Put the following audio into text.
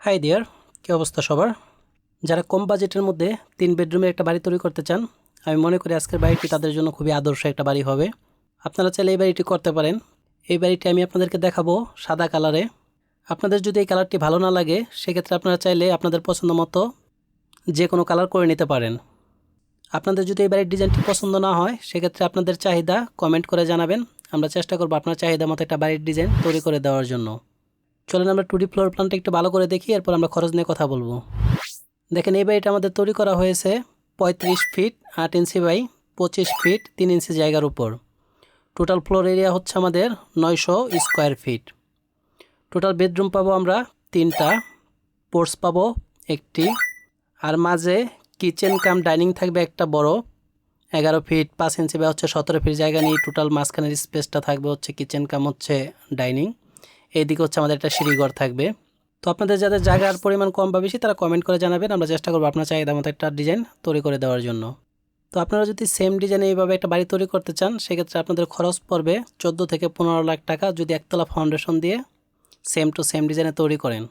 High deer কী অবস্থা সবার? যারা কম বাজেটের মধ্যে তিন বেডরুমের একটা বাড়ি তৈরি করতে চান, আমি মনে করি আজকের বাড়িটি তাদের জন্য খুবই আদর্শ একটা বাড়ি হবে। আপনারা চাইলে এই বাড়িটি করতে পারেন। এই বাড়িটি আমি আপনাদেরকে দেখাবো সাদা কালারে। আপনাদের যদি এই কালারটি ভালো না লাগে, সেক্ষেত্রে আপনারা চাইলে আপনাদের পছন্দ মতো যে কোনো কালার করে নিতে পারেন। আপনাদের যদি এই বাড়ির ডিজাইনটি পছন্দ না হয়, সেক্ষেত্রে আপনাদের চাহিদা কমেন্ট করে জানাবেন। আমরা চেষ্টা করব আপনার চাহিদা মতো একটা বাড়ির ডিজাইন তৈরি করে দেওয়ার জন্য। চলেন আমরা টু ডি ফ্লোর প্ল্যানটা একটু ভালো করে দেখি, এরপর আমরা খরচ নিয়ে কথা বলব। দেখেন, এই বাড়িটা আমাদের তৈরি করা হয়েছে পঁয়ত্রিশ ফিট আট ইঞ্চি বাই পঁচিশ ফিট তিন ইঞ্চি জায়গার উপর। টোটাল ফ্লোর এরিয়া হচ্ছে আমাদের নয়শো স্কোয়ার ফিট টোটাল বেডরুম পাবো আমরা তিনটা পোর্স পাবো একটি, আর মাঝে কিচেন কাম ডাইনিং থাকবে একটা বড়, এগারো ফিট পাঁচ ইঞ্চি বা হচ্ছে সতেরো ফিট জায়গা নিয়ে টোটাল মাঝখানের স্পেসটা থাকবে হচ্ছে কিচেন কাম হচ্ছে ডাইনিং এইদিকে হচ্ছে আমাদের একটা সিঁড়িঘর থাকবে। তো আপনাদের যাদের জায়গার পরিমাণ কম বা বেশি, তারা কমেন্ট করে জানাবেন। আমরা চেষ্টা করব আপনার চাহিদা মতো একটা ডিজাইন তৈরি করে দেওয়ার জন্য। তো আপনারা যদি সেম ডিজাইনে এইভাবে একটা বাড়ি তৈরি করতে চান, সেক্ষেত্রে আপনাদের খরচ পড়বে চোদ্দ থেকে পনেরো লাখ টাকা যদি একতলা ফাউন্ডেশন দিয়ে সেম টু সেম ডিজাইনে তৈরি করেন।